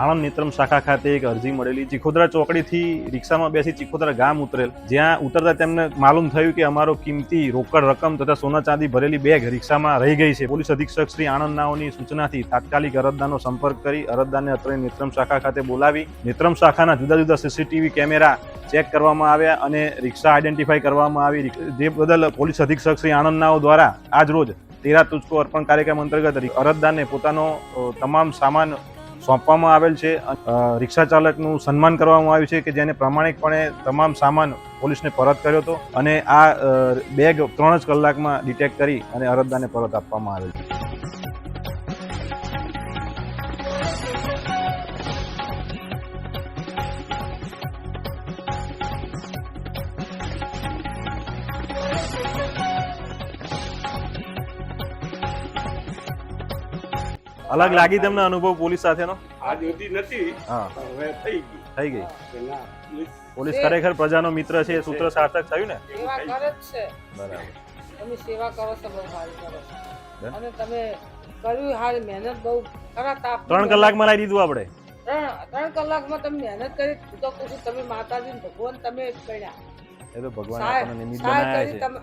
આણંદ નેત્રમ શાખા ખાતે એક અરજી મળેલી. ચિખોદરા ચોકડીથી રિક્ષામાં બેસી ચિખોદરા ગામ ઉતરેલ. જ્યાં ઉતરતા તેમને માલુમ થયું કે અમારો કિંમતી રોકડ રકમ તથા સોના ચાંદી ભરેલી બેગ રિક્ષામાં રહી ગઈ છે. પોલીસ અધિક્ષક શ્રી આણંદનાઓની સૂચનાથી તાત્કાલિક અરજદારનો સંપર્ક કરી અરજદારને અત્રે નેત્રમ શાખા ખાતે બોલાવી નેત્રમ શાખાના જુદા જુદા સીસીટીવી કેમેરા ચેક કરવામાં આવ્યા અને રિક્ષા આઈડેન્ટિફાઈ કરવામાં આવી. જે બદલ પોલીસ અધિક્ષક શ્રી આણંદનાઓ દ્વારા આજ રોજ તેરા તુચકો અર્પણ કાર્યક્રમ અંતર્ગત અરજદારને પોતાનો તમામ સામાન સોંપવામાં આવેલ છે. રિક્ષા ચાલકનું સન્માન કરવામાં આવ્યું છે કે જેને પ્રામાણિકપણે તમામ સામાન પોલીસને પરત કર્યો હતો અને આ બેગ ત્રણ જ કલાકમાં ડિટેક્ટ કરી અને અરજદારને પરત આપવામાં આવેલ છે. અલગ લાગી તમને અનુભવ પોલીસ સાથેનો? આ જોતી નથી હા. હવે થઈ ગઈ. થઈ ગઈ. પોલીસ ખરેખર પ્રજાનો મિત્ર છે એ સૂત્ર સાર્થક થયું ને? સેવા કરે જ છે. બરાબર. તમે સેવા કરો છો બહુ સારી કરો છો. અને તમે કર્યું હાલ મહેનત બહુ ખરા તાપ ત્રણ કલાકમાં લાવી દીધું આપણે. ત્રણ ત્રણ કલાકમાં તમે મહેનત કરી તો કહું છું તમે માતાજી ભગવાન તમે જ કર્યા. એ તો ભગવાન આપણને નિમિત્ત બનાવ્યા છે. તમે